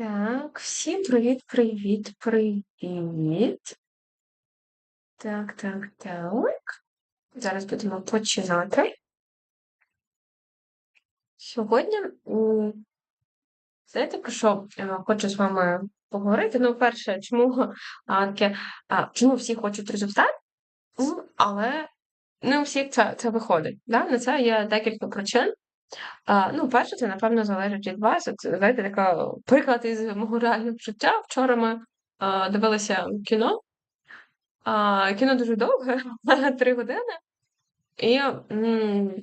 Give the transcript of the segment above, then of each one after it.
Так, всім привіт, привіт, привіт. Так, так, так. Зараз будемо починати. Сьогодні, знаєте, про що е, хочу з вами поговорити? Ну, перше, чому а, таке, а, чому всі хочуть результат, але не у всіх це, це виходить. Да? На це є декілька причин. А, ну, перше, це, напевно, залежить від вас. Знаєте, така приклад із мого реального життя. Вчора ми а, дивилися кіно. А, кіно дуже довге, три години. І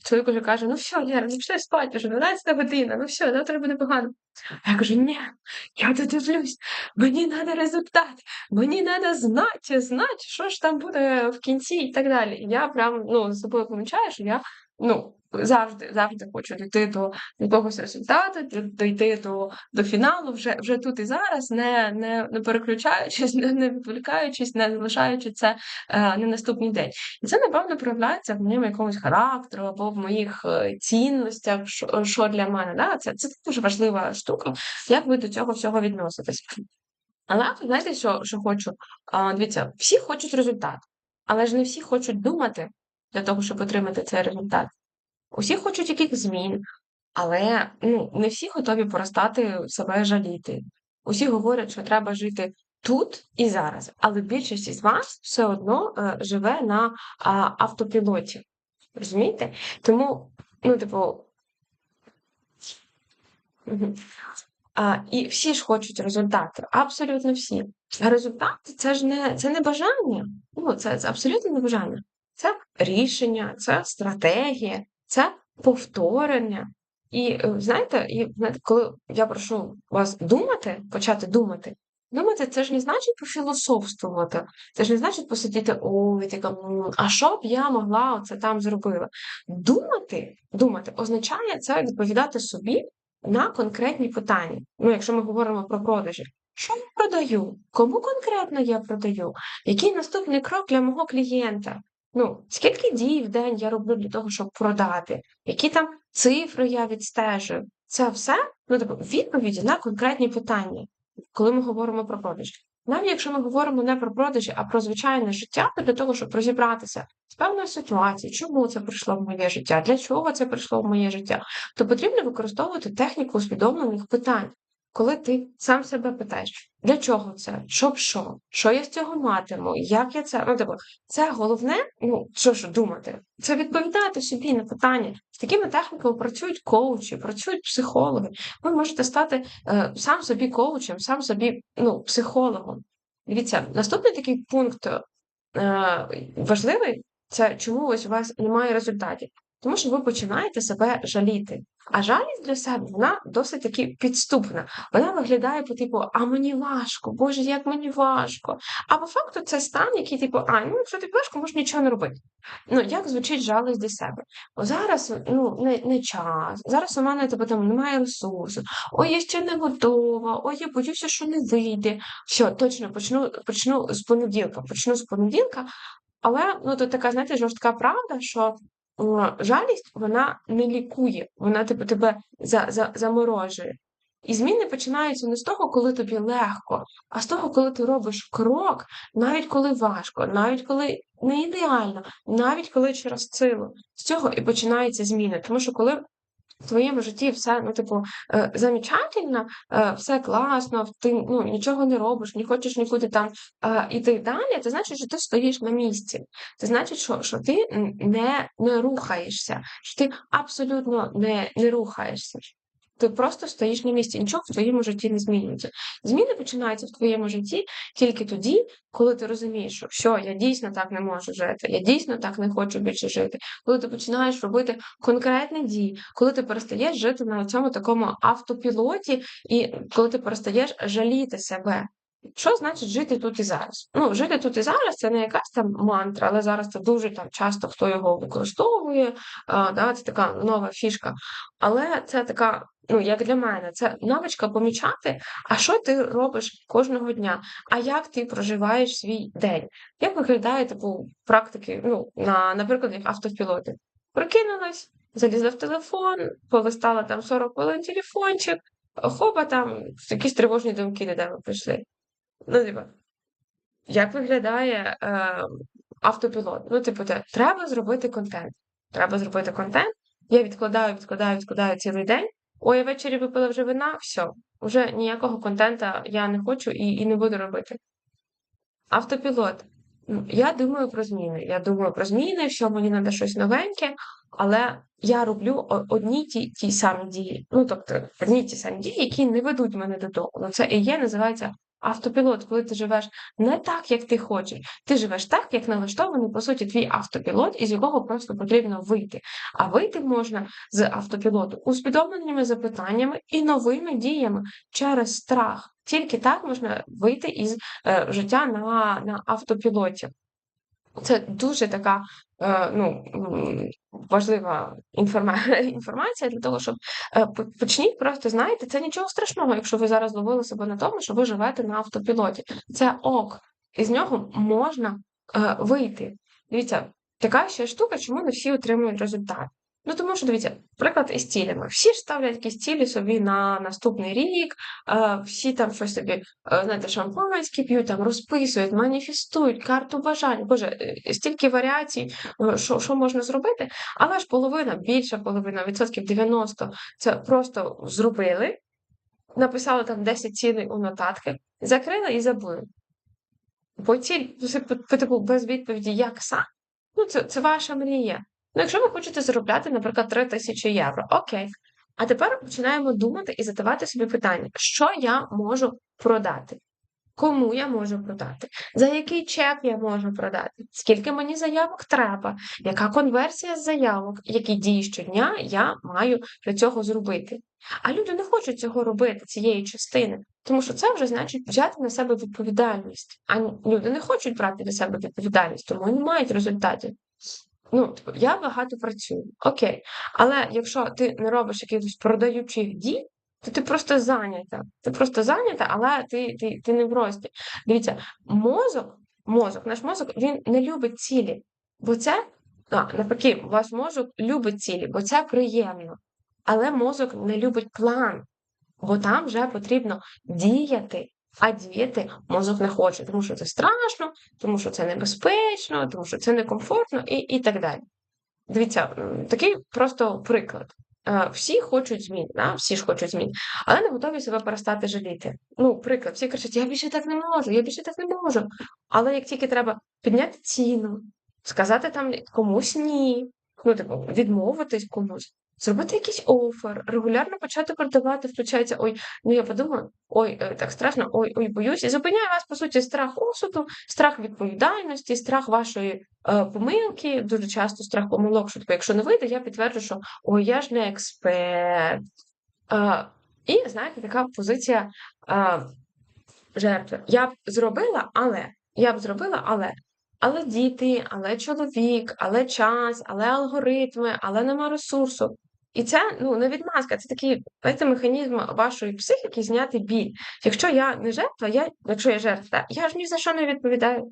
чоловік уже каже: ну все, Лєра, ну спати, вже 12 година, ну все, завтра буде погано. А я кажу, ні, я додивлюсь, мені треба результат, мені треба знати, знати, що ж там буде в кінці і так далі. І я прям ну, з собою помічаю, що я ну, завжди завжди хочу дійти до якогось результату, дійти до, до фіналу вже вже тут і зараз, не не, не переключаючись, не, не відволікаючись, не залишаючи це е, на наступний день. І це, напевно, проявляється в моєму якомусь характеру або в моїх е, цінностях, що, що для мене. Да? Це, це дуже важлива штука, як ви до цього всього відноситесь. Але знаєте, що, що хочу? А, дивіться, всі хочуть результат, але ж не всі хочуть думати для того, щоб отримати цей результат. Усі хочуть яких змін, але ну, не всі готові перестати себе жаліти. Усі говорять, що треба жити тут і зараз, але більшість із вас все одно е, живе на а, автопілоті. Розумієте? Тому, ну, типу, а, і всі ж хочуть результати, абсолютно всі. Результат це ж не це не бажання. Ну, це, це абсолютно не бажання. Це рішення, це стратегія, це повторення. І е, знаєте, і знаєте, коли я прошу вас думати, почати думати, думати, це ж не значить пофілософствувати, це ж не значить посидіти, ой, така, а що б я могла оце там зробила? Думати, думати означає це відповідати собі на конкретні питання. Ну, якщо ми говоримо про продажі, що я продаю? Кому конкретно я продаю? Який наступний крок для мого клієнта? Ну, скільки дій в день я роблю для того, щоб продати? Які там цифри я відстежую? Це все ну, тобто, відповіді на конкретні питання, коли ми говоримо про продажі. Навіть якщо ми говоримо не про продажі, а про звичайне життя, то для того, щоб розібратися з певною ситуацією, чому це прийшло в моє життя, для чого це прийшло в моє життя, то потрібно використовувати техніку усвідомлених питань. Коли ти сам себе питаєш, для чого це? Щоб що? Що я з цього матиму? Як я це? Ну, типу, це головне, ну що ж думати, це відповідати собі на питання. З такими техніками працюють коучі, працюють психологи. Ви можете стати е, сам собі коучем, сам собі ну, психологом. Дивіться, наступний такий пункт е, важливий це чому ось у вас немає результатів. Тому що ви починаєте себе жаліти. А жалість для себе вона досить таки підступна. Вона виглядає по типу, а мені важко, Боже, як мені важко. А по факту це стан, який, типу, а ну якщо тобі важко, можеш нічого не робити. Ну, як звучить жалість для себе? Зараз ну, не, не час, зараз у мене типу, там немає ресурсу, ой, я ще не готова, ой, я боюся, що не вийде. Все, точно почну, почну з понеділка, почну з понеділка. Але ну, тут така, знаєте, жорстка правда, що жалість вона не лікує, вона типу, тебе за, за, заморожує. І зміни починаються не з того, коли тобі легко, а з того, коли ти робиш крок, навіть коли важко, навіть коли не ідеально, навіть коли через силу. З цього і починаються зміни. Тому що коли в твоєму житті все, ну, типу, е, замечательно, е, все класно, ти ну, нічого не робиш, не хочеш нікуди там е, іти далі, це значить, що ти стоїш на місці. Це значить, що, що ти не, не рухаєшся, що ти абсолютно не, не рухаєшся. Ти просто стоїш на місці, нічого в твоєму житті не змінюється. Зміни починаються в твоєму житті тільки тоді, коли ти розумієш, що все, я дійсно так не можу жити, я дійсно так не хочу більше жити. Коли ти починаєш робити конкретні дії, коли ти перестаєш жити на цьому такому автопілоті, і коли ти перестаєш жаліти себе. Що значить жити тут і зараз? Ну, жити тут і зараз це не якась там мантра, але зараз це дуже там часто хто його використовує, а, да, це така нова фішка. Але це така, ну як для мене, це навичка помічати, а що ти робиш кожного дня, а як ти проживаєш свій день? Як виглядає типу практики, ну, на, наприклад, як автопілоти? Прокинулась, залізла в телефон, полистала там 40 хвилин телефончик, хоба там якісь тривожні думки тебе прийшли. Ну, типа, як виглядає е, автопілот? Ну, типу, те, треба зробити контент. Треба зробити контент. Я відкладаю, відкладаю, відкладаю цілий день. Ой, я ввечері випила вже вина, все, вже ніякого контента я не хочу і, і не буду робити. Автопілот. Ну, Я думаю про зміни. Я думаю про зміни, що мені треба щось новеньке, але я роблю одні ті ті самі дії. Ну, тобто, одні ті самі дії, які не ведуть мене додому. Ну, Це і є, називається автопілот, коли ти живеш не так, як ти хочеш. Ти живеш так, як налаштований, по суті, твій автопілот, із якого просто потрібно вийти. А вийти можна з автопілоту усвідомленими запитаннями і новими діями через страх. Тільки так можна вийти із е, життя на, на автопілоті. Це дуже така е, ну, важлива інформація для того, щоб е, почніть просто знаєте, це нічого страшного, якщо ви зараз ловили себе на тому, що ви живете на автопілоті. Це ок, із нього можна е, вийти. Дивіться, така ще штука, чому не всі отримують результат. Ну, тому що дивіться, приклад із цілями. Всі ж ставлять якісь цілі собі на наступний рік, всі там щось собі, е, знаєте, шампанське п'ють, там розписують, маніфестують, карту бажань. Боже, е, стільки варіацій, е, що що можна зробити, але ж половина, більша половина, відсотків 90 це просто зробили, написали там 10 цілей у нотатки, закрили і забули. Бо ціль, типу, без відповіді, як сам, ну це, це ваша мрія. Ну, якщо ви хочете заробляти, наприклад, 3 тисячі євро, окей. А тепер починаємо думати і задавати собі питання, що я можу продати? Кому я можу продати? За який чек я можу продати? Скільки мені заявок треба? Яка конверсія з заявок? Які дії щодня я маю для цього зробити? А люди не хочуть цього робити, цієї частини, тому що це вже значить взяти на себе відповідальність. А люди не хочуть брати на себе відповідальність, тому не мають результатів. Ну, типу, я багато працюю, окей. Але якщо ти не робиш якихось продаючих дій, то ти просто зайнята. Ти просто зайнята, але ти ти, ти не в рості. Дивіться, мозок, мозок, наш мозок він не любить цілі, бо це а, навпаки, ваш мозок любить цілі, бо це приємно. Але мозок не любить план, бо там вже потрібно діяти. А діяти мозок не хоче, тому що це страшно, тому що це небезпечно, тому що це некомфортно і і так далі. Дивіться, такий просто приклад. Всі хочуть змін, да? всі ж хочуть змін, але не готові себе перестати жаліти. Ну, приклад, всі кажуть, я більше так не можу, я більше так не можу. Але як тільки треба підняти ціну, сказати там комусь ні, ну, типу, відмовитись комусь, Зробити якийсь офер, регулярно почати продавати, включається, ой, ну я подумаю, ой, е, так страшно, ой, ой, боюсь. І зупиняє вас, по суті, страх осуду, страх відповідальності, страх вашої е, помилки, дуже часто страх помилок, що типу, якщо не вийде, я підтверджу, що ой, я ж не експерт. Е, і, знаєте, така позиція е, жертви. Я б зробила, але я б зробила, але але діти, але чоловік, але час, але алгоритми, але нема ресурсу. І це ну не відмазка, це такий знаєте, механізм вашої психіки зняти біль. Якщо я не жертва, я якщо я жертва, я ж ні за що не відповідаю.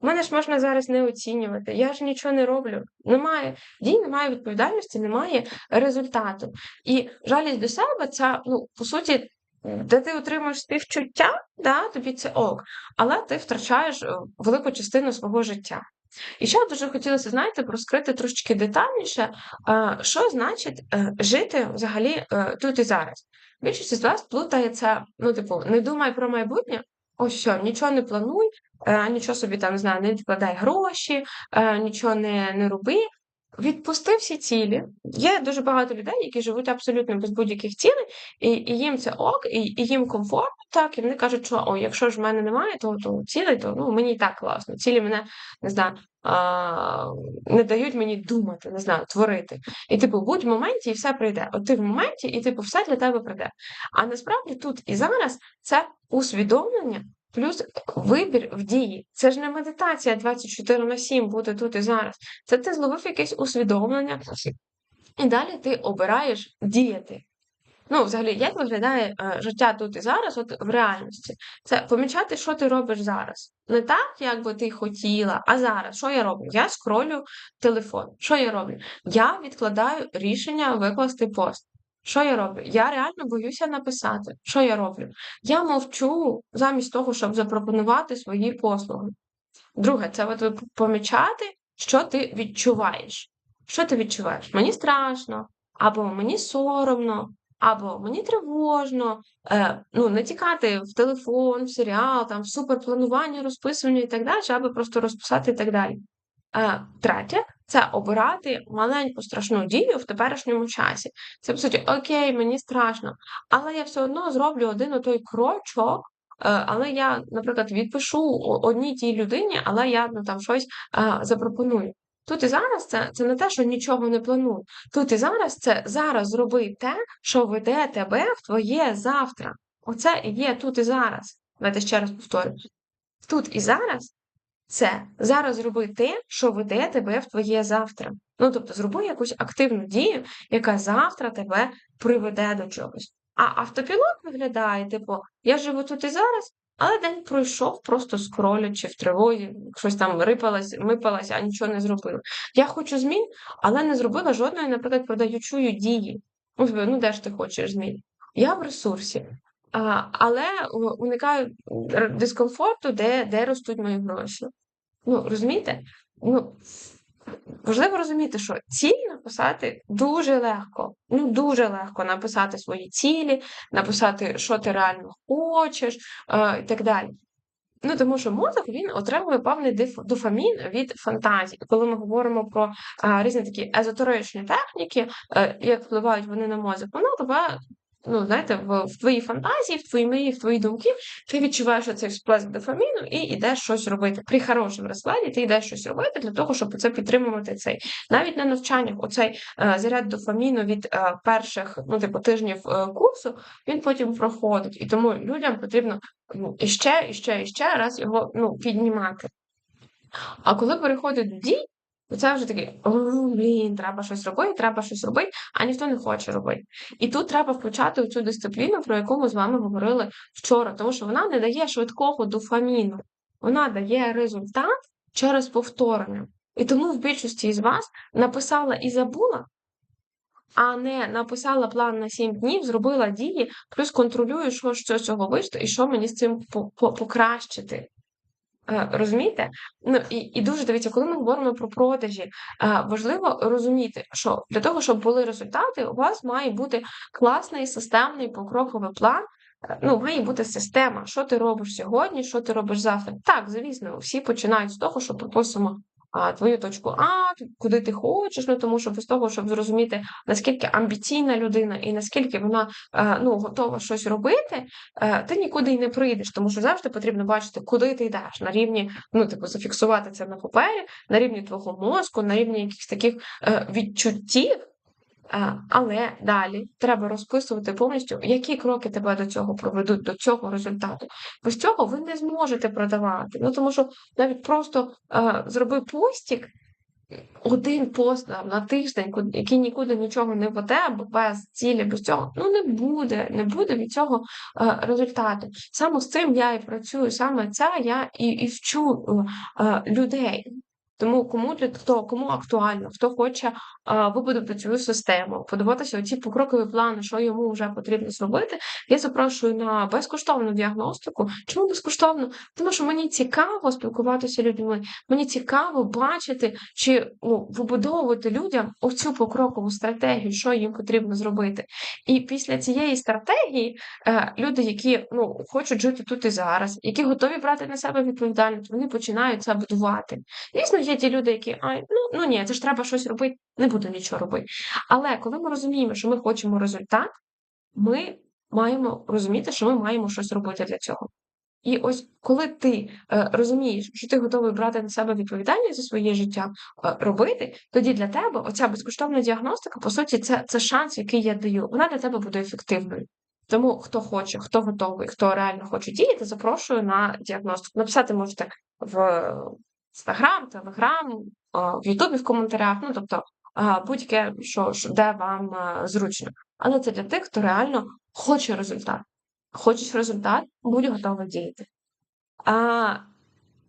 Мене ж можна зараз не оцінювати, я ж нічого не роблю. Немає дій, немає відповідальності, немає результату. І жалість до себе це, ну, по суті, де ти отримуєш співчуття, да, тобі це ок, але ти втрачаєш е, велику частину свого життя. І ще дуже хотілося, знаєте, розкрити трошечки детальніше, що значить е, жити взагалі е, тут і зараз. Більшість з вас плутає це, ну, типу, не думай про майбутнє, ось що, нічого не плануй, нічого собі там не знаю, не відкладай гроші, нічого не, не роби. Відпусти всі цілі. Є дуже багато людей, які живуть абсолютно без будь-яких цілей, і і їм це ок, і і їм комфортно так, і вони кажуть, що о, якщо ж в мене немає, то то цілей, то ну, мені і так класно. Цілі мене не знаю, не дають мені думати, не знаю, творити. І типу, будь в моменті, і все прийде. От ти в моменті, і типу, все для тебе прийде. А насправді тут і зараз це усвідомлення Плюс вибір в дії. Це ж не медитація 24 на 7 бути тут і зараз. Це ти зловив якесь усвідомлення, і далі ти обираєш діяти. Ну, взагалі, як виглядає е, життя тут і зараз, от в реальності? Це помічати, що ти робиш зараз. Не так, як би ти хотіла, а зараз. Що я роблю? Я скролю телефон. Що я роблю? Я відкладаю рішення викласти пост. Що я роблю? Я реально боюся написати. Що я роблю? Я мовчу замість того, щоб запропонувати свої послуги. Друге, це от помічати, що ти відчуваєш. Що ти відчуваєш? Мені страшно, або мені соромно, або мені тривожно. Е, ну, не тікати в телефон, в серіал, там, в суперпланування, розписування і так далі, аби просто розписати і так далі. Е, третє це обирати маленьку страшну дію в теперішньому часі. Це по суті, окей, мені страшно, але я все одно зроблю один отой крочок, е, але я, наприклад, відпишу одній тій людині, але я ну, там щось е, запропоную. Тут і зараз це, це не те, що нічого не планую. Тут і зараз це зараз зроби те, що веде тебе в твоє завтра. Оце і є тут і зараз. Давайте ще раз повторю. Тут і зараз це зараз зроби те, що веде тебе в твоє завтра. Ну, тобто, зроби якусь активну дію, яка завтра тебе приведе до чогось. А автопілот виглядає, типу, я живу тут і зараз, але день пройшов, просто скролячи в тривозі, щось там рипалась, мипалась, а нічого не зробила. Я хочу змін, але не зробила жодної, наприклад, продаючої дії. Ну, ну де ж ти хочеш змін? Я в ресурсі. Але уникаю дискомфорту, де, де ростуть мої гроші. Ну, розумієте? Ну, важливо розуміти, що ціль написати дуже легко. Ну, дуже легко написати свої цілі, написати, що ти реально хочеш, е, і так далі. Ну, тому що мозок він отримує певний дофамін від фантазії. Коли ми говоримо про а, різні такі езотеричні техніки, е, як впливають вони на мозок, воно тебе, ну, знаєте, в, в твоїй фантазії, в твої мрії, в твої думки, ти відчуваєш цей сплеск дофаміну і йдеш щось робити. При хорошому розкладі ти йдеш щось робити для того, щоб це підтримувати цей. Навіть на навчаннях оцей е, заряд дофаміну від е, перших ну, типу, тижнів е, курсу, він потім проходить. І тому людям потрібно ну, і ще, і ще, раз його ну, піднімати. А коли переходить дій, то це вже такий, блін, треба щось робити, треба щось робити, а ніхто не хоче робити. І тут треба включати цю дисципліну, про яку ми з вами говорили вчора, тому що вона не дає швидкого дофаміну, вона дає результат через повторення. І тому в більшості із вас написала і забула, а не написала план на 7 днів, зробила дії, плюс контролюю, що з цього вийшло і що мені з цим по- по- покращити. Е, Розумієте? Ну і, і дуже дивіться, коли ми говоримо про продажі, е, важливо розуміти, що для того, щоб були результати, у вас має бути класний системний покроковий план. Е, Ну, має бути система, що ти робиш сьогодні, що ти робиш завтра. Так, звісно, всі починають з того, що прописуємо твою точку А, куди ти хочеш, ну тому що без того, щоб зрозуміти, наскільки амбіційна людина і наскільки вона е, ну, готова щось робити, е, ти нікуди й не прийдеш, тому що завжди потрібно бачити, куди ти йдеш на рівні, ну, типу, зафіксувати це на папері, на рівні твого мозку, на рівні якихось таких е, відчуттів. Е, Але далі треба розписувати повністю, які кроки тебе до цього проведуть, до цього результату. Без цього ви не зможете продавати. Ну тому що навіть просто е, зроби постік, один пост на тиждень, який нікуди нічого не веде, без цілі, без цього, ну не буде, не буде від цього е, результату. Саме з цим я і працюю, саме це я і, і вчу е, людей. Тому кому для хто кому актуально, хто хоче а, вибудувати цю систему, подивитися оці покрокові плани, що йому вже потрібно зробити. Я запрошую на безкоштовну діагностику. Чому безкоштовно? Тому що мені цікаво спілкуватися з людьми, мені цікаво бачити чи ну, вибудовувати людям оцю покрокову стратегію, що їм потрібно зробити. І після цієї стратегії е, люди, які ну, хочуть жити тут і зараз, які готові брати на себе відповідальність, вони починають це будувати. Звісно, є ті люди, які ай, ну, ну ні, це ж треба щось робити, не буду нічого робити. Але коли ми розуміємо, що ми хочемо результат, ми маємо розуміти, що ми маємо щось робити для цього. І ось коли ти е, розумієш, що ти готовий брати на себе відповідальність за своє життя, е, робити, тоді для тебе оця безкоштовна діагностика, по суті, це, це шанс, який я даю. Вона для тебе буде ефективною. Тому хто хоче, хто готовий, хто реально хоче діяти, запрошую на діагностику. Написати можете в Інстаграм, Телеграм, в Ютубі в коментарях, ну тобто будь-яке, що, що де вам зручно. Але це для тих, хто реально хоче результат. Хочеш результат, будь готовий діяти. А,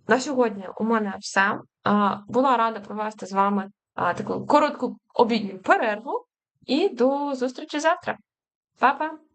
на сьогодні у мене все. А, була рада провести з вами а, таку коротку обідню перерву і до зустрічі завтра. Па-па!